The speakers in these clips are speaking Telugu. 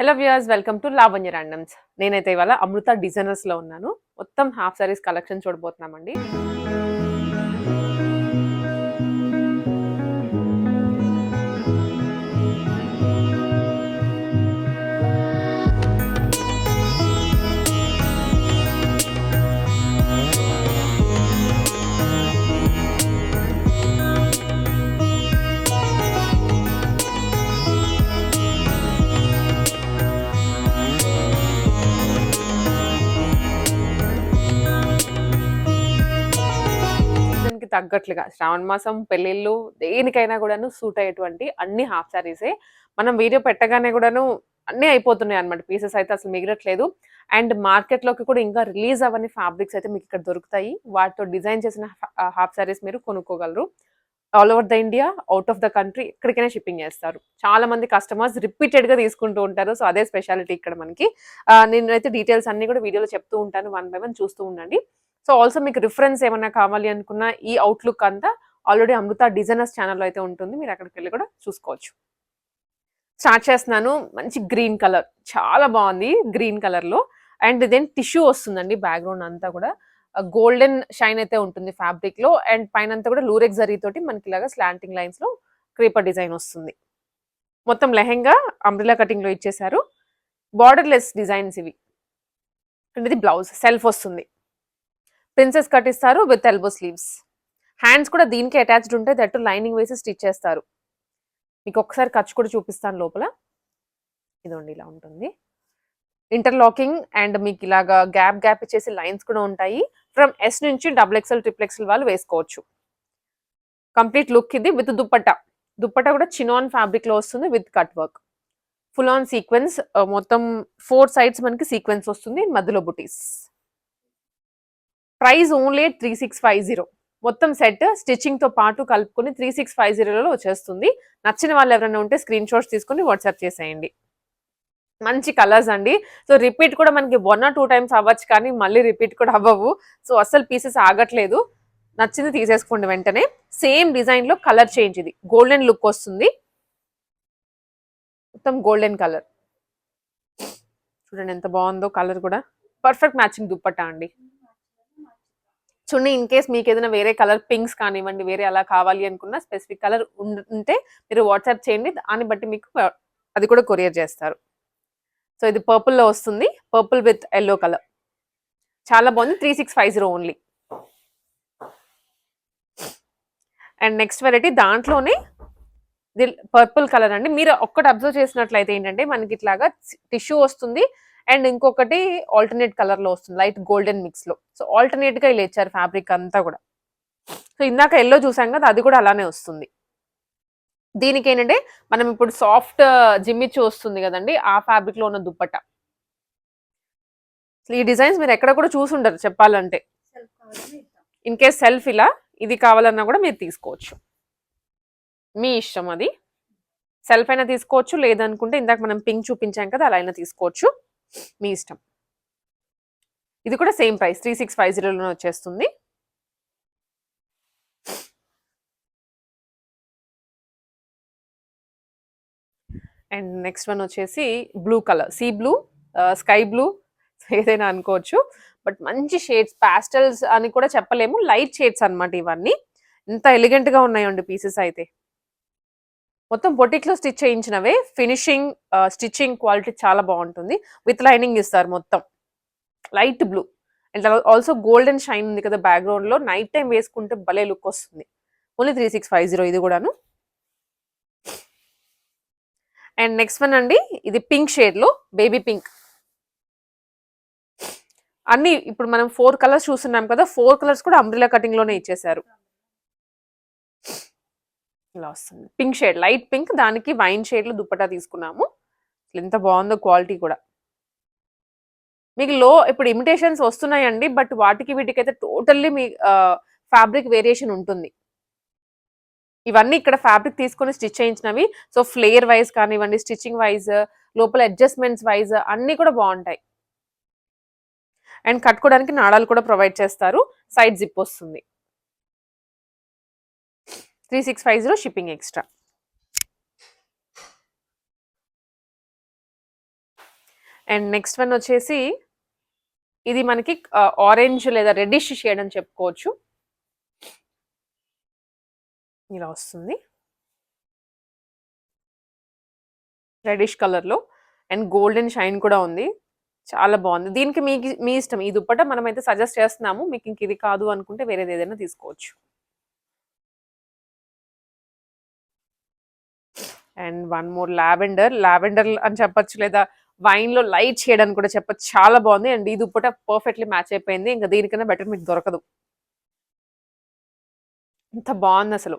Hello viewers welcome to Lavanya randoms నేనైతే ఇవాళ అమృత డిజైనర్స్లో ఉన్నాను. మొత్తం హాఫ్ సారీస్ కలెక్షన్ చూడబోతున్నామండి. తగ్గట్లుగా. శ్రావణ మాసం పెళ్ళిళ్ళు దేనికైనా కూడాను సూట్ అయ్యేటువంటి అన్ని హాఫ్ శారీసే. మనం వీడియో పెట్టగానే కూడాను అన్నీ అయిపోతున్నాయి అనమాట పీసెస్ అయితే అసలు మిగలట్లేదు. అండ్ మార్కెట్లోకి కూడా ఇంకా రిలీజ్ అవ్వని ఫ్యాబ్రిక్స్ అయితే మీకు ఇక్కడ దొరుకుతాయి. వాటితో డిజైన్ చేసిన హాఫ్ సారీస్ మీరు కొనుక్కోగలరు. All over the India out of the country ఎక్కడికైనా షిప్పింగ్ చేస్తారు. చాలా మంది కస్టమర్స్ రిపీటెడ్గా తీసుకుంటూ ఉంటారు. సో అదే స్పెషాలిటీ ఇక్కడ మనకి. నేను నేనైతే డీటెయిల్స్ అన్ని కూడా వీడియోలో చెప్తూ ఉంటాను. వన్ బై వన్ చూస్తూ ఉండండి. సో ఆల్సో మీకు రిఫరెన్స్ ఏమైనా కావాలి అనుకున్న ఈ అవుట్లుక్ అంతా ఆల్రెడీ అమృత డిజైనర్స్ ఛానల్లో అయితే ఉంటుంది. మీరు అక్కడికి వెళ్ళి కూడా చూసుకోవచ్చు. స్టార్ట్ చేస్తున్నాను. మంచి గ్రీన్ కలర్ చాలా బాగుంది గ్రీన్ కలర్లో అండ్ ఇదేం టిష్యూ వస్తుందండి బ్యాక్గ్రౌండ్ అంతా కూడా. గోల్డెన్ షైన్ అయితే ఉంటుంది ఫ్యాబ్రిక్లో అండ్ పైన అంతా కూడా లూరెక్ జరీ తోటి మనకి ఇలాగా స్లాంటింగ్ లైన్స్లో క్రీపర్ డిజైన్ వస్తుంది. మొత్తం లెహెంగా అంబ్రిలా కటింగ్లో ఇచ్చేశారు. ఇచ్చేసారు బార్డర్ లెస్ డిజైన్స్ ఇవి. అండ్ ఇది బ్లౌజ్ సెల్ఫ్ వస్తుంది. ప్రిన్సెస్ కట్ ఇస్తారు విత్ ఎల్బో స్లీవ్స్ హ్యాండ్స్ కూడా దీనికి అటాచ్డ్ ఉంటాయి. దట్టు లైనింగ్ వేసి స్టిచ్ చేస్తారు. మీకు ఒకసారి ఖర్చు కూడా చూపిస్తాను లోపల. ఇదండి ఇలా ఉంటుంది. ఇంటర్లాకింగ్ అండ్ మీకు ఇలాగా గ్యాప్ గ్యాప్ ఇచ్చేసి లైన్స్ కూడా ఉంటాయి. ఫ్రమ్ ఎస్ నుంచి డబుల్ ఎక్స్ఎల్ ట్రిపుల్ ఎక్స్ఎల్ వాళ్ళు వేసుకోవచ్చు. కంప్లీట్ లుక్ ఇది విత్ దుప్పట్టా. దుప్పట్టా కూడా చినాన్ ఫ్యాబ్రిక్లో వస్తుంది with cut work full on sequence మొత్తం ఫోర్ సైడ్స్ మనకి సీక్వెన్స్ వస్తుంది. మధ్యలో బుటీస్ price only three six five zero. మొత్తం సెట్ స్టిచ్చింగ్తో పాటు కలుపుకొని త్రీ సిక్స్ ఫైవ్ జీరోలో వచ్చేస్తుంది. నచ్చిన వాళ్ళు ఎవరైనా ఉంటే స్క్రీన్ షాట్స్ తీసుకొని వాట్సాప్ చేసేయండి. మంచి కలర్స్ అండి. సో రిపీట్ కూడా మనకి వన్ ఆర్ టూ టైమ్స్ అవ్వచ్చు కానీ మళ్ళీ రిపీట్ కూడా అవ్వవు. సో అస్సలు పీసెస్ ఆగట్లేదు. నచ్చింది తీసేసుకోండి వెంటనే. సేమ్ డిజైన్లో కలర్ చేంజ్ ఇది. గోల్డెన్ లుక్ వస్తుంది. మొత్తం గోల్డెన్ కలర్ చూడండి ఎంత బాగుందో కలర్ కూడా. పర్ఫెక్ట్ మ్యాచింగ్ దుప్పట్టా అండి. చూడండి ఇన్ కేస్ మీకు ఏదైనా వేరే కలర్ పింక్స్ కానివ్వండి వేరే అలా కావాలి అనుకున్న స్పెసిఫిక్ కలర్ ఉంటే మీరు వాట్సాప్ చేయండి. దాన్ని బట్టి మీకు అది కూడా కొరియర్ చేస్తారు. సో ఇది పర్పుల్లో వస్తుంది. పర్పుల్ విత్ ఎల్లో కలర్ చాలా బాగుంది. Three six five zero only and next variety దాంట్లోనే ఇది పర్పుల్ కలర్ అండి. మీరు ఒక్కటి అబ్జర్వ్ చేసినట్లయితే ఏంటంటే మనకి ఇట్లాగా టిష్యూ వస్తుంది. అండ్ ఇంకొకటి ఆల్టర్నేట్ కలర్లో వస్తుంది లైట్ గోల్డెన్ మిక్స్లో సో ఆల్టర్నేట్గా ఇలా ఇచ్చారు ఫ్యాబ్రిక్ అంతా కూడా. సో ఇందాక ఎల్లో చూసాం కదా అది కూడా అలానే వస్తుంది. దీనికి ఏంటంటే మనం ఇప్పుడు సాఫ్ట్ జిమ్మిచ్చి వస్తుంది కదండి ఆ ఫ్యాబ్రిక్లో ఉన్న దుప్పట. ఈ డిజైన్స్ మీరు ఎక్కడ కూడా చూసుండరు చెప్పాలంటే. ఇన్ కేస్ సెల్ఫ్ ఇలా ఇది కావాలన్నా కూడా మీరు తీసుకోవచ్చు. మీ ఇష్టం అది. సెల్ఫ్ అయినా తీసుకోవచ్చు లేదనుకుంటే ఇందాక మనం పింక్ చూపించాం కదా అలా అయినా తీసుకోవచ్చు. మీ ఇష్టం. ఇది కూడా same price three six five జీరోలోనే వచ్చేస్తుంది. అండ్ నెక్స్ట్ వన్ వచ్చేసి blue colour sea blue sky blue ఏదైనా అనుకోవచ్చు. బట్ మంచి షేడ్స్ పాస్టల్స్ అని కూడా చెప్పలేము లైట్ షేడ్స్ అన్నమాట ఇవన్నీ. ఎంత ఎలిగెంట్గా ఉన్నాయండి పీసెస్ అయితే. మొత్తం బొటిక్లో స్టిచ్ చేయించినవే. ఫినిషింగ్ స్టిచ్చింగ్ క్వాలిటీ చాలా బాగుంటుంది. విత్ లైనింగ్ ఇస్తారు మొత్తం. Light blue. And also golden shine ఉంది కదా బ్యాక్గ్రౌండ్లో. నైట్ టైం వేసుకుంటే భలే లుక్ వస్తుంది. Only three six five zero ఇది కూడాను. అండ్ నెక్స్ట్ వన్ అండి ఇది పింక్ షేడ్లో బేబీ పింక్. అన్ని ఇప్పుడు మనం ఫోర్ కలర్స్ చూస్తున్నాం కదా ఫోర్ కలర్స్ కూడా అంబ్రిలా కటింగ్లోనే ఇచ్చేసారు ఇలా వస్తుంది. పింక్ షేడ్ లైట్ పింక్ దానికి వైన్ షేడ్లో దుప్పటా తీసుకున్నాము. ఎంత బాగుందో క్వాలిటీ కూడా. మీకు లో ఇప్పుడు ఇమిటేషన్స్ వస్తున్నాయండి బట్ వాటికి వీటికి అయితే టోటల్లీ మీ ఫ్యాబ్రిక్ వేరియేషన్ ఉంటుంది. ఇవన్నీ ఇక్కడ ఫ్యాబ్రిక్ తీసుకొని స్టిచ్ చేయించినవి. సో ఫ్లేయర్ వైజ్ కానివ్వండి స్టిచ్చింగ్ వైజ్ లోపల అడ్జస్ట్మెంట్స్ వైజ్ అన్నీ కూడా బాగుంటాయి. అండ్ కట్టుకోవడానికి నాడాలు కూడా ప్రొవైడ్ చేస్తారు. సైడ్ జిప్ వస్తుంది. Three six five zero shipping extra. And next one వచ్చేసి ఇది మనకి ఆరెంజ్ లేదా రెడ్డిష్ షేడ్ అని చెప్పుకోవచ్చు. ఇలా వస్తుంది. రెడిష్ కలర్లో అండ్ గోల్డెన్ షైన్ కూడా ఉంది. చాలా బాగుంది. దీనికి మీ మీ ఇష్టం. ఈ దుప్పట మనమైతే సజెస్ట్ చేస్తున్నాము. మీకు ఇంక ఇది కాదు అనుకుంటే వేరేది ఏదైనా తీసుకోవచ్చు. And one more lavender. Lavender అని చెప్పొచ్చు లేదా వైన్లో లైట్ షేడ్ అని కూడా చెప్పొచ్చు. చాలా బాగుంది. అండ్ ఈ దుప్పట పర్ఫెక్ట్లీ మ్యాచ్ అయిపోయింది. ఇంకా దీనికన్నా బెటర్ మీకు దొరకదు. ఇంత బాగుంది అసలు.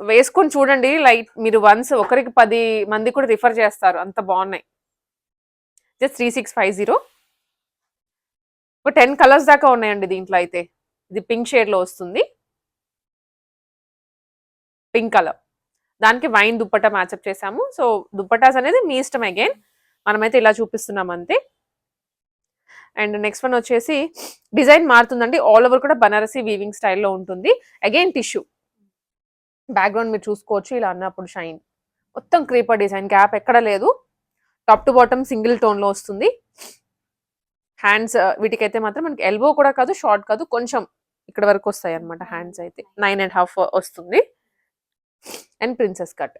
వేసుకొని చూడండి. లైట్ మీరు వన్స్ ఒకరికి పది మంది కూడా రిఫర్ చేస్తారు. అంత బాగున్నాయి. Just three six five zero. ఒక టెన్ కలర్స్ దాకా ఉన్నాయండి దీంట్లో అయితే. ఇది పింక్ షేడ్లో వస్తుంది. Pink colour. దానికి వైన్ దుప్పటా మ్యాచప్ చేసాము సో దుప్పటాస్ అనేది మీ ఇష్టం అగైన్ మనమైతే ఇలా చూపిస్తున్నాం అంతే. అండ్ నెక్స్ట్ వన్ వచ్చేసి డిజైన్ మారుతుందండి. ఆల్ ఓవర్ కూడా బనారసి వీవింగ్ స్టైల్లో ఉంటుంది. అగైన్ టిష్యూ బ్యాక్గ్రౌండ్ మీరు చూసుకోవచ్చు ఇలా అన్నప్పుడు షైన్ మొత్తం క్రీపర్ డిజైన్ గ్యాప్ ఎక్కడ లేదు. టాప్ టు బాటమ్ సింగిల్ టోన్లో వస్తుంది. హ్యాండ్స్ uh, వీటికైతే మాత్రం మనకి ఎల్బో కూడా కాదు షార్ట్ కాదు కొంచెం ఇక్కడ వరకు వస్తాయి అనమాట హ్యాండ్స్ అయితే నైన్ అండ్ హాఫ్ వస్తుంది. And princess cut.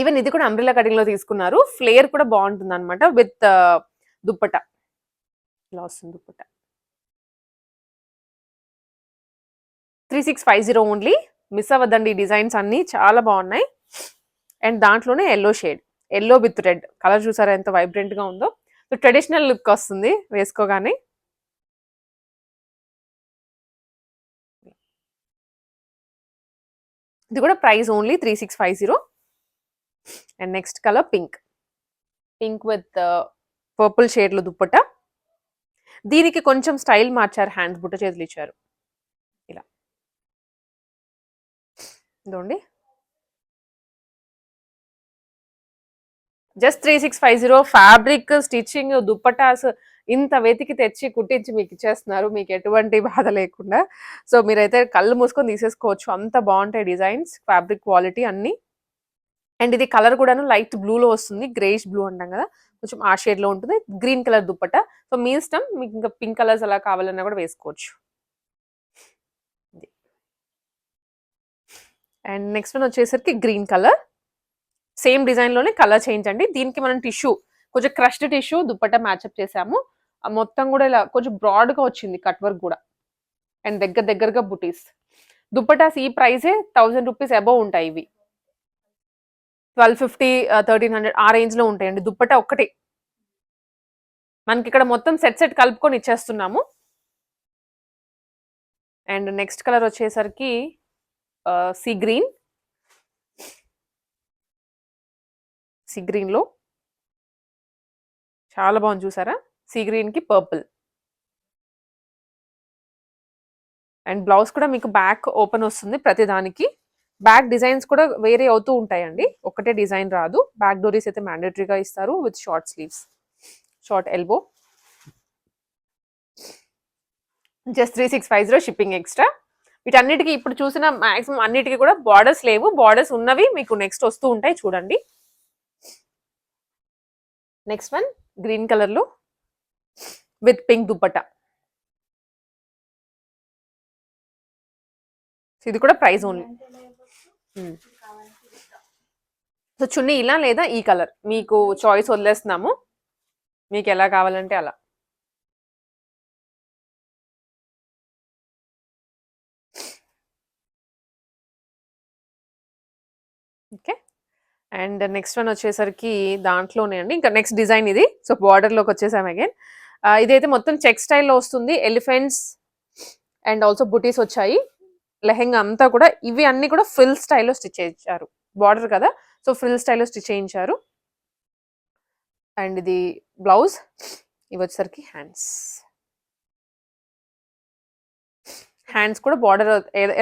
ఈవెన్ ఇది కూడా అంబ్రిలా కటింగ్లో తీసుకున్నారు. ఫ్లేయర్ కూడా బాగుంటుంది అనమాట విత్ uh, దుప్పట. ఇలా వస్తుంది dupatta. Three six five zero only miss అవ్వద్దండి designs అన్ని. చాలా బాగున్నాయి. అండ్ దాంట్లోనే yellow shade yellow with red. Colour చూసారా ఎంత వైబ్రెంట్గా ఉందో? సో ట్రెడిషనల్ లుక్ వస్తుంది వేసుకోగానే. ఇది కూడా price only three six five zero and next colour pink pink with purple షేడ్లో దుప్పట. దీనికి కొంచెం స్టైల్ మార్చారు హ్యాండ్స్ బుట్ట చేతులు ఇచ్చారు. ఇలా. ఇదండి just three six five zero fabric stitching dupattas ఇంత వెతికి తెచ్చి కుట్టించి మీకు ఇచ్చేస్తున్నారు. మీకు ఎటువంటి బాధ లేకుండా. సో మీరైతే కళ్ళు మూసుకొని తీసేసుకోవచ్చు. అంత బాగుంటాయి డిజైన్స్ ఫ్యాబ్రిక్ క్వాలిటీ అన్నీ. అండ్ ఇది కలర్ కూడాను లైట్ బ్లూలో వస్తుంది. గ్రేష్ బ్లూ అంటాం కదా. కొంచెం ఆ షేడ్లో ఉంటుంది. Green colour dupatta. సో మీ ఇష్టం. మీకు ఇంకా పింక్ కలర్స్ అలా కావాలన్నా కూడా వేసుకోవచ్చు. అండ్ నెక్స్ట్ వన్ వచ్చేసరికి గ్రీన్ కలర్ సేమ్ డిజైన్లోనే కలర్ చేంజ్ అండి. దీనికి మనం టిష్యూ కొంచెం క్రష్డ్ టిష్యూ దుప్పట్ట మ్యాచ్అప్ చేసాము. మొత్తం కూడా ఇలా కొంచెం బ్రాడ్గా వచ్చింది కట్ వర్క్ కూడా. అండ్ దగ్గర దగ్గరగా బుటీస్. దుప్పటాస్ ఈ ప్రైజే థౌజండ్ రూపీస్ అబౌవ్ ఉంటాయి ఇవి. ట్వెల్వ్ ఫిఫ్టీ థర్టీన్ హండ్రెడ్ ఆ రేంజ్లో ఉంటాయండి. దుప్పట ఒకటి మనకి ఇక్కడ మొత్తం సెట్ సెట్ కలుపుకొని ఇచ్చేస్తున్నాము. అండ్ నెక్స్ట్ కలర్ వచ్చేసరికి సీ గ్రీన్. సీ గ్రీన్లో. చాలా బాగుంది చూసారా? సీ గ్రీన్కి పర్పుల్. అండ్ బ్లౌజ్ కూడా మీకు బ్యాక్ ఓపెన్ వస్తుంది ప్రతి దానికి. బ్యాక్ డిజైన్స్ కూడా వేరే అవుతూ ఉంటాయండి. ఒకటే డిజైన్ రాదు. బ్యాక్ డోరీస్ అయితే మ్యాండేటరీగా ఇస్తారు with short sleeves. Short elbow. Just three six five zero shipping extra. వీటన్నిటికీ ఇప్పుడు చూసిన మాక్సిమం అన్నిటికీ కూడా బార్డర్స్ లేవు. బార్డర్స్ ఉన్నవి మీకు నెక్స్ట్ వస్తూ ఉంటాయి చూడండి. నెక్స్ట్ వన్ గ్రీన్ కలర్లో విత్ పింక్ దుప్పట ఇది కూడా ప్రైస్ ఓన్లీ సో చున్నీ ఇలా లేదా ఈ కలర్ మీకు చాయిస్ వదిలేస్తున్నాము. మీకు ఎలా కావాలంటే అలా. ఓకే అండ్ నెక్స్ట్ వన్ వచ్చేసరికి దాంట్లోనే అండి. ఇంకా నెక్స్ట్ డిజైన్ ఇది. సో బార్డర్లోకి వచ్చేసాం అగైన్ ఇదైతే మొత్తం చెక్ స్టైల్లో వస్తుంది. ఎలిఫెంట్స్ అండ్ ఆల్సో బుటీస్ వచ్చాయి. లెహెంగా అంతా కూడా ఇవి అన్ని కూడా ఫిల్ స్టైల్లో స్టిచ్ చేయించారు. బార్డర్ కదా? సో ఫిల్ స్టైల్లో స్టిచ్ చేయించారు. అండ్ ఇది బ్లౌజ్ ఇవి వచ్చేసరికి హ్యాండ్స్ హ్యాండ్స్ కూడా బార్డర్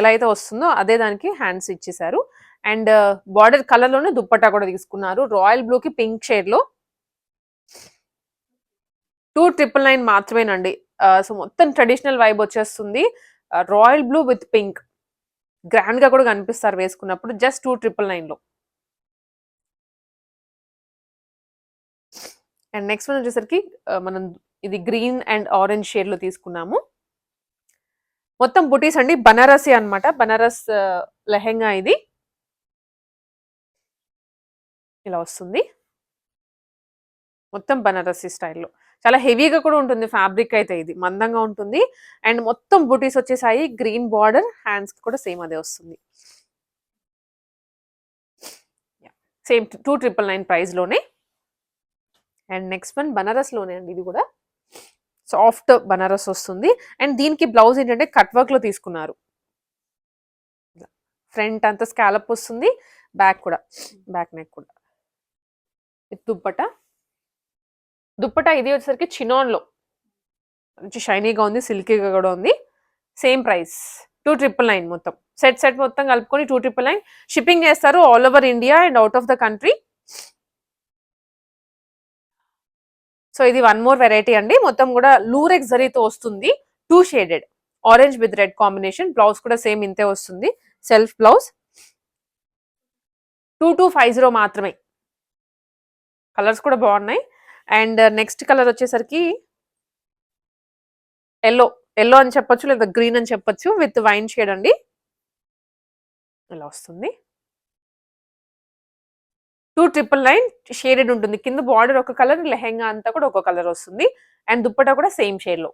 ఎలా అయితే వస్తుందో అదే దానికి హ్యాండ్స్ ఇచ్చేసారు అండ్ బార్డర్ కలర్లోనే దుప్పట్టా కూడా తీసుకున్నారు. రాయల్ బ్లూ కి పింక్ షేడ్లో టూ ట్రిపుల్ నైన్ మాత్రమేనండి. సో మొత్తం ట్రెడిషనల్ వైబ్ వచ్చేస్తుంది. Royal blue with pink. గ్రాండ్గా కూడా కనిపిస్తారు వేసుకున్నప్పుడు జస్ట్ టూ ట్రిపుల్ నైన్లో అండ్ నెక్స్ట్ వన్ వచ్చేసరికి మనం ఇది గ్రీన్ అండ్ ఆరెంజ్ షేడ్లో తీసుకున్నాము. మొత్తం బుటీస్ అండి బనారసి అనమాట బనారస్ లెహెంగా ఇది. ఇలా వస్తుంది. మొత్తం బనారసి స్టైల్లో. చాలా హెవీగా కూడా ఉంటుంది ఫ్యాబ్రిక్ అయితే ఇది. మందంగా ఉంటుంది. అండ్ మొత్తం బుటీస్ వచ్చేసాయి. గ్రీన్ బార్డర్ హ్యాండ్స్ కూడా సేమ్ అదే వస్తుంది. సేమ్ టూ ట్రిపుల్ నైన్ ప్రైస్లోనే. అండ్ నెక్స్ట్ వన్ బనారస్లోనే అండి ఇది కూడా. సాఫ్ట్ బనారస్ వస్తుంది. అండ్ దీనికి బ్లౌజ్ ఏంటంటే కట్ వర్క్లో తీసుకున్నారు. ఫ్రంట్ అంతా స్కాలప్ వస్తుంది. బ్యాక్ కూడా బ్యాక్ నెక్ కూడా. దుప్పట? దుప్పట ఇది వచ్చేసరికి చినోన్లో. మంచి షైనీగా ఉంది సిల్కీగా కూడా ఉంది. Same price. Two triple nine మొత్తం. సెట్ సెట్ మొత్తం కలుపుకొని టూ ట్రిపుల్ నైన్. షిప్పింగ్ చేస్తారు all over India and out of the country. So ఇది వన్ మోర్ వెరైటీ అండి. మొత్తం కూడా లూరెక్స్ జరీతో వస్తుంది. Two shaded orange with red combination blouse కూడా సేమ్ ఇంతే వస్తుంది. Self blouse two two five zero మాత్రమే. కలర్స్ కూడా బాగున్నాయి. అండ్ నెక్స్ట్ కలర్ వచ్చేసరికి ఎల్లో ఎల్లో అని చెప్పొచ్చు లేదా గ్రీన్ అని చెప్పొచ్చు విత్ వైన్ షేడ్ అండి. ఇలా వస్తుంది. టూ ట్రిపుల్ నైన్ షేడెడ్ ఉంటుంది. కింద బార్డర్ ఒక కలర్ లెహెంగా అంతా కూడా ఒక కలర్ వస్తుంది. అండ్ దుప్పటా కూడా సేమ్ షేడ్లో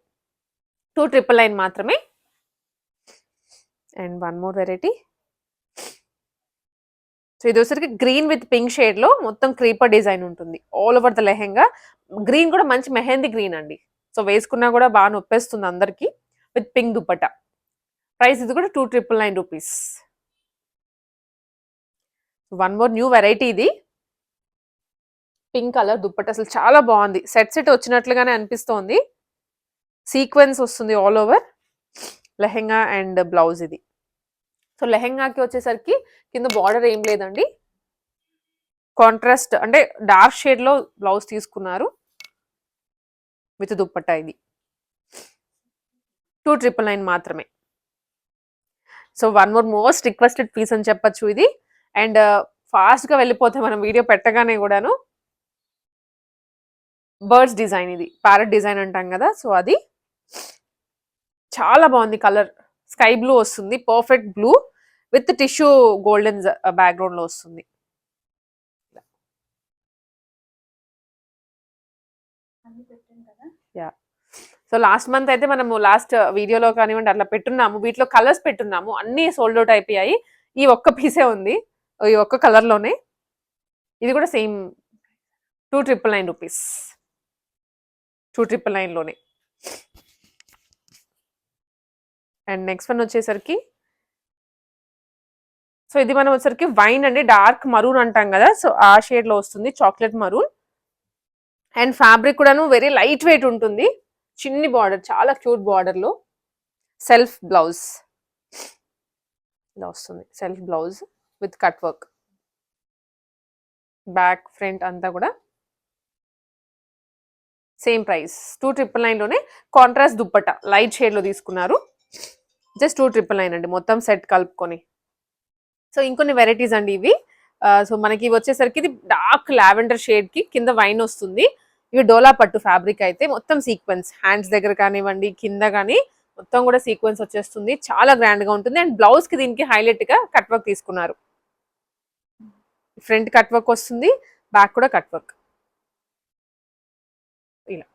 టూ ట్రిపుల్ నైన్ మాత్రమే. And one more variety. So ఇది వచ్చరికి గ్రీన్ విత్ పింక్ షేడ్లో మొత్తం క్రీపర్ డిజైన్ ఉంటుంది. All over the lehenga. Green కూడా మంచి మెహందీ గ్రీన్ అండి. సో వేసుకున్నా కూడా బాగా నొప్పేస్తుంది అందరికీ విత్ పింక్ దుప్పట. ప్రైస్ ఇది కూడా two triple nine rupees one more new variety ఇది. పింక్ కలర్ దుప్పటి. అసలు చాలా బాగుంది. సెట్ సెట్ వచ్చినట్లుగానే అనిపిస్తోంది. సీక్వెన్స్ వస్తుంది all over. Lehenga and blouse ఇది. సో లెహెంగాకి వచ్చేసరికి కింద బార్డర్ ఏం లేదండి. కాంట్రాస్ట్ అంటే డార్క్ షేడ్లో బ్లౌజ్ తీసుకున్నారు. విత్ దుప్పట్టా ఇది. టూ ట్రిపుల్ నైన్ మాత్రమే. So one more most requested piece అని చెప్పొచ్చు ఇది. అండ్ ఫాస్ట్గా వెళ్ళిపోతే మనం వీడియో పెట్టగానే కూడాను బర్డ్స్ డిజైన్ ఇది. ప్యారెట్ డిజైన్ అంటాం కదా సో అది. చాలా బాగుంది కలర్. స్కై బ్లూ వస్తుంది perfect blue with tissue golden బ్యాక్గ్రౌండ్లో వస్తుంది. సో లాస్ట్ మంత్ అయితే మనము లాస్ట్ వీడియోలో కానివ్వండి అట్లా పెట్టున్నాము. వీటిలో కలర్స్ పెట్టున్నాము. అన్ని సోల్డ్ అవుట్ అయిపోయాయి. ఈ ఒక్క పీసే ఉంది. ఈ ఒక్క కలర్లోనే ఇది కూడా same two triple nine rupees. Two triple నైన్లోనే. And next one వచ్చేసరికి సో ఇది మనం వచ్చేసరికి వైన్ అండి డార్క్ మరూన్ అంటాం కదా సో ఆ షేడ్లో వస్తుంది చాక్లెట్ మరూన్. అండ్ ఫ్యాబ్రిక్ కూడాను వెరీ లైట్ వెయిట్ ఉంటుంది చిన్ని బార్డర్ చాలా క్యూట్ బార్డర్లో. Self blouse. ఇలా వస్తుంది self blouse with cut work. Back front అంతా కూడా సేమ్ ప్రైస్. టూ ట్రిపుల్ నైన్లోనే కాంట్రాస్ట్ దుప్పట లైట్ షేడ్లో తీసుకున్నారు. జస్ట్ టూ ట్రిపుల్ నైన్ అండి మొత్తం సెట్ కలుపుకొని. సో ఇంకొన్ని వెరైటీస్ అండి ఇవి. సో మనకి ఇవి వచ్చేసరికి ఇది డార్క్ లావెండర్ షేడ్కి కింద వైన్ వస్తుంది. ఇవి డోలా పట్టు ఫ్యాబ్రిక్ అయితే మొత్తం సీక్వెన్స్. హ్యాండ్స్ దగ్గర కానివ్వండి కింద కానీ మొత్తం కూడా సీక్వెన్స్ వచ్చేస్తుంది. చాలా గ్రాండ్గా ఉంటుంది. అండ్ బ్లౌజ్కి దీనికి హైలైట్గా కట్ వర్క్ తీసుకున్నారు. ఫ్రంట్ కట్ వర్క్ వస్తుంది బ్యాక్ కూడా కట్ వర్క్ ఇలా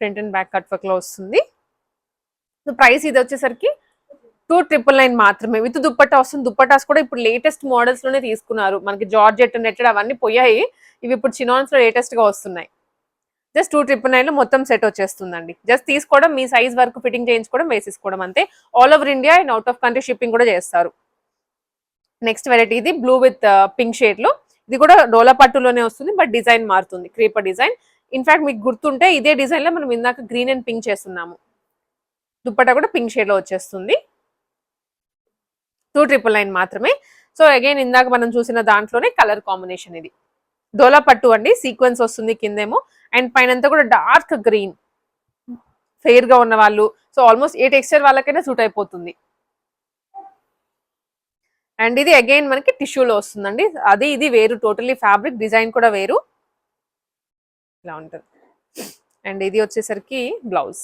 ఫ్రంట్ అండ్ బ్యాక్ కట్ వర్క్లో వస్తుంది. సో ప్రైస్ ఇది వచ్చేసరికి టూ ట్రిపుల్ నైన్ మాత్రమే. విత్ దుప్పట్టా వస్తుంది. దుప్పటాస్ కూడా ఇప్పుడు లేటెస్ట్ మోడల్స్లోనే తీసుకున్నారు. మనకి జార్జెట్ నెట్టెడ్ అవన్నీ పోయాయి. ఇవి ఇప్పుడు చినాన్స్లో లేటెస్ట్గా వస్తున్నాయి. జస్ట్ టూ ట్రిపుల్ నైన్లో మొత్తం సెట్ వచ్చేస్తుందండి. జస్ట్ తీసుకోవడం మీ సైజ్ వరకు ఫిట్టింగ్ చేయించుకోవడం వేసేసుకోవడం అంతే. All over India and out of country shipping కూడా చేస్తారు. నెక్స్ట్ వెరైటీ ఇది. బ్లూ విత్ పింక్ షేడ్లో. ఇది కూడా డోలా పట్టులోనే వస్తుంది బట్ డిజైన్ మారుతుంది. Creeper design. ఇన్ఫాక్ట్ మీకు గుర్తుంటే ఇదే డిజైన్లో మనం ఇందాక గ్రీన్ అండ్ పింక్ చేస్తున్నాము. దుప్పటా కూడా పింక్ షేడ్లో వచ్చేస్తుంది. టూ ట్రిపుల్ నైన్ మాత్రమే. సో అగైన్ ఇందాక మనం చూసిన దాంట్లోనే కలర్ కాంబినేషన్ ఇది. డోలా పట్టు అండి సీక్వెన్స్ వస్తుంది కిందేమో. అండ్ పైన అంతా కూడా డార్క్ గ్రీన్ ఫెయిర్గా ఉన్న వాళ్ళు. సో ఆల్మోస్ట్ ఏ టెక్స్చర్ వాళ్ళకైనా సూట్ అయిపోతుంది. అండ్ ఇది అగైన్ మనకి టిష్యూలో వస్తుందండి. అది ఇది వేరు టోటలీ ఫ్యాబ్రిక్ డిజైన్ కూడా వేరు. ఇలా ఉంటుంది. అండ్ ఇది వచ్చేసరికి బ్లౌజ్.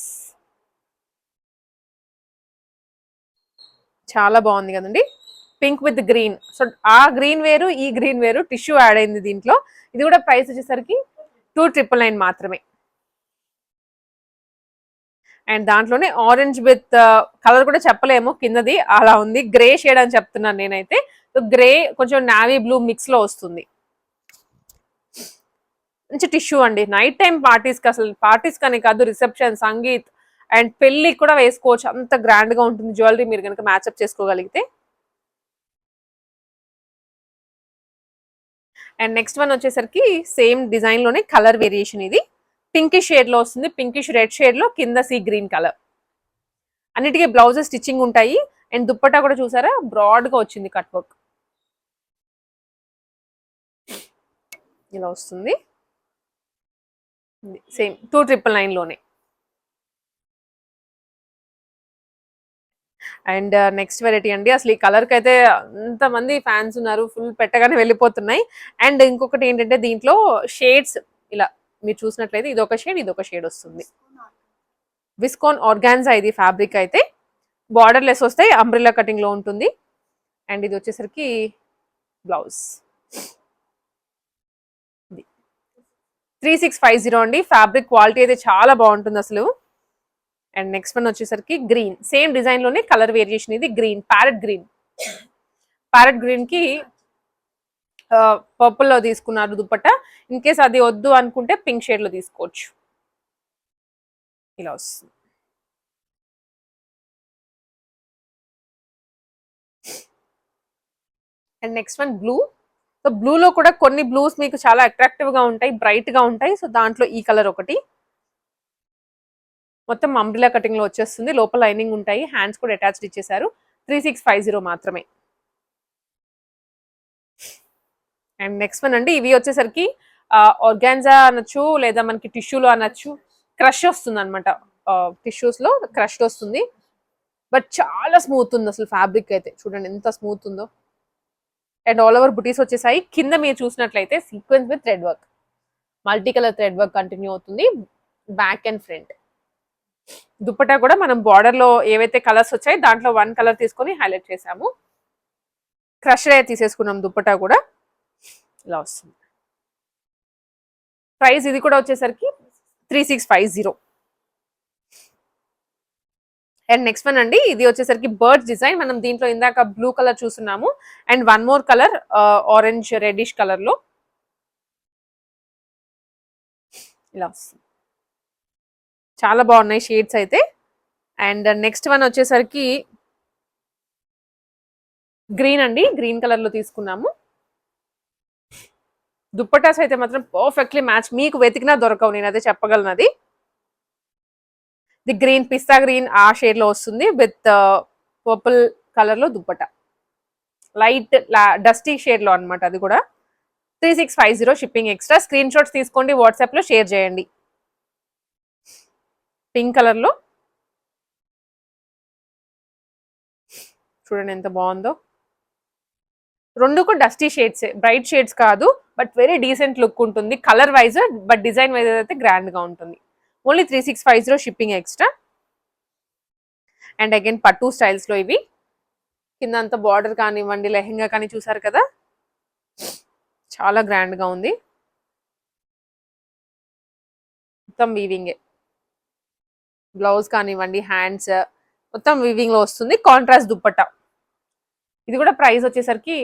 చాలా బాగుంది కదండి. Pink with green. సో ఆ గ్రీన్ వేరు ఈ గ్రీన్ వేరు టిష్యూ యాడ్ అయింది దీంట్లో. ఇది కూడా ప్రైస్ వచ్చేసరికి టూ ట్రిపుల్ నైన్ మాత్రమే. అండ్ దాంట్లోనే ఆరెంజ్ విత్ కలర్ కూడా చెప్పలేము కిందది అలా ఉంది. గ్రే షేడ్ అని చెప్తున్నాను నేనైతే. సో గ్రే కొంచెం నావీ బ్లూ మిక్స్లో వస్తుంది. మంచి టిష్యూ అండి. నైట్ టైం పార్టీస్కి అసలు పార్టీస్ కానీ కాదు రిసెప్షన్ సంగీత్ అండ్ పెళ్ళి కూడా వేసుకోవచ్చు. అంత గ్రాండ్గా ఉంటుంది. జ్యువెలరీ మీరు కనుక మ్యాచ్అప్ చేసుకోగలిగితే. అండ్ నెక్స్ట్ వన్ వచ్చేసరికి సేమ్ డిజైన్లోనే కలర్ వేరియేషన్ ఇది. పింకిష్ షేడ్లో వస్తుంది. పింకిష్ రెడ్ షేడ్లో కింద సీ గ్రీన్ కలర్ అన్నిటికీ బ్లౌజెస్ స్టిచ్చింగ్ ఉంటాయి. అండ్ దుప్పటా కూడా చూసారా? బ్రాడ్గా వచ్చింది కట్ వర్క్ ఇలా వస్తుంది. సేమ్ టూ ట్రిపుల్ నైన్లోనే. అండ్ uh, నెక్స్ట్ వెరైటీ అండి. అసలు ఈ కలర్కి అయితే అంతమంది ఫ్యాన్స్ ఉన్నారు ఫుల్ పెట్టగానే వెళ్ళిపోతున్నాయి. అండ్ ఇంకొకటి ఏంటంటే దీంట్లో షేడ్స్ ఇలా మీరు చూసినట్లయితే ఇది ఒక షేడ్ ఇది ఒక షేడ్ వస్తుంది. విస్కోన్ ఆర్గాన్జా ఇది ఫ్యాబ్రిక్ అయితే. బార్డర్ లెస్ వస్తాయి అంబ్రిల్లా కటింగ్లో ఉంటుంది. అండ్ ఇది వచ్చేసరికి blouse three six five zero అండి. ఫ్యాబ్రిక్ క్వాలిటీ అయితే చాలా బాగుంటుంది అసలు. అండ్ నెక్స్ట్ వన్ వచ్చేసరికి గ్రీన్. సేమ్ డిజైన్లోనే కలర్ వేరియేషన్ ఇది. గ్రీన్. Parrot green. ప్యారెట్ గ్రీన్కి పర్పుల్లో తీసుకున్నారు దుప్పట. ఇన్ కేస్ అది వద్దు అనుకుంటే పింక్ షేడ్లో తీసుకోవచ్చు. ఇలా వస్తుంది. And next one blue. So బ్లూలో కూడా కొన్ని బ్లూస్ మీకు చాలా అట్రాక్టివ్గా ఉంటాయి బ్రైట్గా ఉంటాయి. సో దాంట్లో ఈ కలర్ ఒకటి. మొత్తం అంబ్రిలా కటింగ్లో వచ్చేస్తుంది. లోపల లైనింగ్ ఉంటాయి. హ్యాండ్స్ కూడా అటాచ్డ్ ఇచ్చేసారు త్రీ సిక్స్ ఫైవ్ జీరో మాత్రమే. అండ్ నెక్స్ట్ వన్ అండి. ఇవి వచ్చేసరికి ఆర్గాన్జా అనొచ్చు లేదా మనకి టిష్యూలో అనొచ్చు. క్రష్ వస్తుంది అనమాట టిష్యూస్లో క్రష్ వస్తుంది. బట్ చాలా స్మూత్ ఉంది అసలు ఫ్యాబ్రిక్ అయితే. చూడండి ఎంత స్మూత్ ఉందో. అండ్ ఆల్ ఓవర్ బుటీస్ వచ్చేసాయి. కింద మీరు చూసినట్లయితే sequence with thread work. Multi colour thread work continue అవుతుంది. Back and front. దుప్పటా కూడా మనం బార్డర్లో ఏవైతే కలర్స్ వచ్చాయి దాంట్లో వన్ కలర్ తీసుకొని హైలైట్ చేసాము క్రష్ అయ్యే తీసేసుకున్నాం దుప్పటా కూడా. ఇలా వస్తుంది. ప్రైస్ ఇది కూడా వచ్చేసరికి three six five zero and next one అండి ఇది వచ్చేసరికి బర్డ్స్ డిజైన్. మనం దీంట్లో ఇందాక బ్లూ కలర్ చూస్తున్నాము. And one more colour orange reddish కలర్లో ఇలా వస్తుంది. చాలా బాగున్నాయి షేడ్స్ అయితే. అండ్ నెక్స్ట్ వన్ వచ్చేసరికి గ్రీన్ అండి గ్రీన్ కలర్లో తీసుకున్నాము. దుప్పటాస్ అయితే మాత్రం పర్ఫెక్ట్లీ మ్యాచ్. మీకు వెతికినా దొరకవు నేను అదే చెప్పగలను అది. ది గ్రీన్ పిస్తా గ్రీన్ ఆ షేడ్లో వస్తుంది విత్ పర్పుల్ కలర్లో దుప్పట. లైట్ డస్టీ షేడ్లో అనమాట అది కూడా. Three six five zero shipping extra. Screen shots తీసుకోండి వాట్సాప్లో షేర్ చేయండి. పింక్ కలర్లో. చూడండి ఎంత బాగుందో. రెండు కూడా డస్టీ షేడ్స్ బ్రైట్ షేడ్స్ కాదు బట్ వెరీ డీసెంట్ లుక్ ఉంటుంది. Colour wise but design wise అయితే గ్రాండ్గా ఉంటుంది. Only three six five zero shipping extra and again పట్టు స్టైల్స్లో ఇవి కింద అంత బార్డర్ కానివ్వండి లెహెంగా కానీ చూసారు కదా చాలా గ్రాండ్గా ఉంది మొత్తం వీవింగే బ్లౌజ్ కానివ్వండి హ్యాండ్స్ మొత్తం వీవింగ్లో వస్తుంది కాంట్రాస్ట్ దుప్పట్ట ఇది కూడా ప్రైస్ వచ్చేసరికి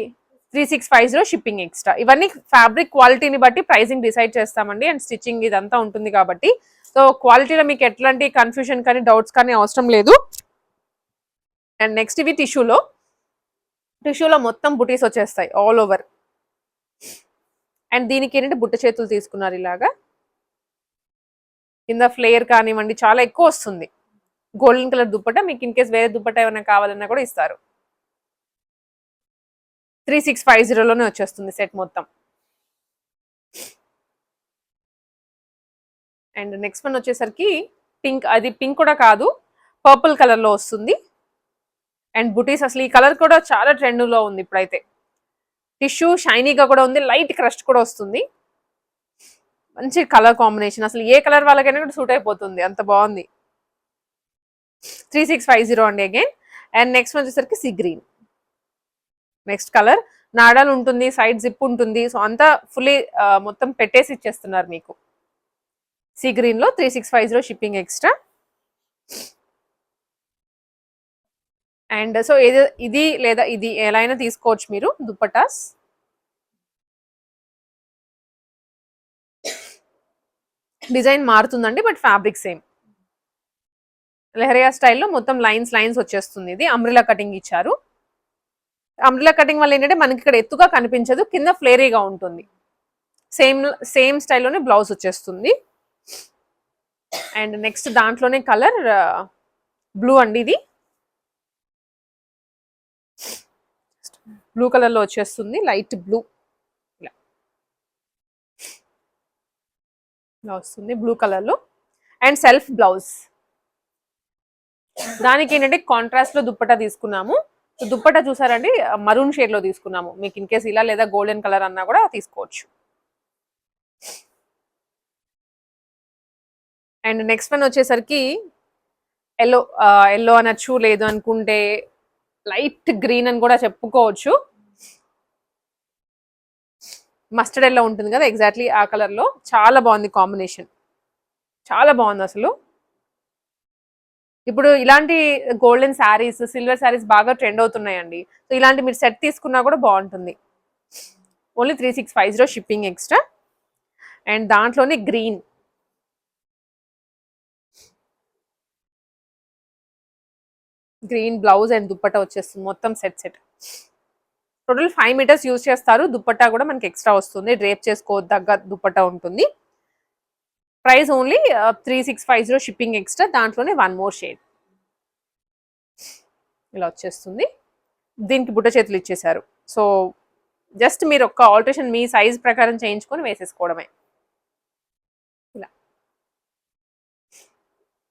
three six five zero shipping extra ఇవన్నీ ఫ్యాబ్రిక్ క్వాలిటీని బట్టి ప్రైసింగ్ డిసైడ్ చేస్తామండి అండ్ స్టిచ్చింగ్ ఇదంతా ఉంటుంది కాబట్టి సో క్వాలిటీలో మీకు ఎట్లాంటి కన్ఫ్యూషన్ కానీ డౌట్స్ కానీ అవసరం లేదు. అండ్ నెక్స్ట్ ఇవి టిష్యూలో టిష్యూలో మొత్తం బుటీస్ వచ్చేస్తాయి ఆల్ ఓవర్ అండ్ దీనికి ఏంటంటే బుట్ట చేతులు తీసుకున్నారు ఇలాగా. కింద ఫ్లేయర్ కానివ్వండి చాలా ఎక్కువ వస్తుంది. గోల్డెన్ కలర్ దుప్పట మీకు ఇన్ కేస్ వేరే దుప్పట ఏమైనా కావాలన్నా కూడా ఇస్తారు. త్రీ సిక్స్ ఫైవ్ జీరోలోనే వచ్చేస్తుంది సెట్ మొత్తం. అండ్ నెక్స్ట్ వన్ వచ్చేసరికి పింక్ అది పింక్ కూడా కాదు పర్పుల్ కలర్లో వస్తుంది. అండ్ బుటీస్ అసలు ఈ కలర్ కూడా చాలా ట్రెండ్లో ఉంది ఇప్పుడైతే. టిష్యూ షైనీగా కూడా ఉంది లైట్ క్రస్ట్ కూడా వస్తుంది. మంచి కలర్ కాంబినేషన్ అసలు ఏ కలర్ వాళ్ళకైనా కూడా సూట్ అయిపోతుంది అంత బాగుంది. త్రీ సిక్స్ ఫైవ్ జీరో అండి అగైన్. అండ్ నెక్స్ట్ వచ్చేసరికి సి గ్రీన్. నెక్స్ట్ కలర్ నాడాలు ఉంటుంది సైడ్ జిప్ ఉంటుంది సో అంతా ఫుల్లీ మొత్తం పెట్టేసి ఇచ్చేస్తున్నారు మీకు. సి గ్రీన్లో three six five zero shipping extra. And so ఇది ఇది లేదా ఇది ఎలా అయినా తీసుకోవచ్చు మీరు దుప్పటాస్. డిజైన్ మారుతుందండి బట్ ఫ్యాబ్రిక్ సేమ్. లెహరియా స్టైల్లో మొత్తం లైన్స్ లైన్స్ వచ్చేస్తుంది ఇది. అమ్రిలా కటింగ్ ఇచ్చారు. అమ్రిలా కటింగ్ వల్ల ఏంటంటే మనకి ఇక్కడ ఎత్తుగా కనిపించదు కింద ఫ్లేరీగా ఉంటుంది. సేమ్ సేమ్ స్టైల్లోనే బ్లౌజ్ వచ్చేస్తుంది. అండ్ నెక్స్ట్ దాంట్లోనే కలర్ బ్లూ అండి ఇది. బ్లూ కలర్లో వచ్చేస్తుంది లైట్ బ్లూ. ఇలా. ఇలా వస్తుంది బ్లూ కలర్లో అండ్ సెల్ఫ్ బ్లౌజ్. దానికి ఏంటంటే కాంట్రాస్ట్లో దుప్పటా తీసుకున్నాము. సో దుప్పటా చూసారండి మరూన్ షేడ్లో తీసుకున్నాము. మీకు ఇన్ కేస్ ఇలా లేదా గోల్డెన్ కలర్ అన్నా కూడా తీసుకోవచ్చు. అండ్ నెక్స్ట్ వన్ వచ్చేసరికి ఎల్లో ఎల్లో అనొచ్చు లేదు అనుకుంటే లైట్ గ్రీన్ అని కూడా చెప్పుకోవచ్చు. మస్టర్డ్ ఎల్లో ఉంటుంది కదా ఎగ్జాక్ట్లీ ఆ కలర్లో. చాలా బాగుంది కాంబినేషన్ చాలా బాగుంది అసలు. ఇప్పుడు ఇలాంటి గోల్డెన్ శారీస్ సిల్వర్ శారీస్ బాగా ట్రెండ్ అవుతున్నాయండి. సో ఇలాంటి మీరు సెట్ తీసుకున్నా కూడా బాగుంటుంది. Only three six five zero shipping extra and దాంట్లోనే green green blouse and dupatta వచ్చేస్తుంది. మొత్తం set set. Total five metres use చేస్తారు. దుప్పట్టా కూడా మనకి ఎక్స్ట్రా వస్తుంది. డ్రేప్ చేసుకో దగ్గర దుప్పట్టా ఉంటుంది price only three six five zero shipping extra దాంట్లోనే వన్ మోర్ షేడ్ ఇలా వచ్చేస్తుంది. దీనికి బుట్ట చేతులు ఇచ్చేసారు సో జస్ట్ మీరు ఒక్క ఆల్టరేషన్ మీ సైజ్ ప్రకారం చేయించుకొని వేసేసుకోవడమే.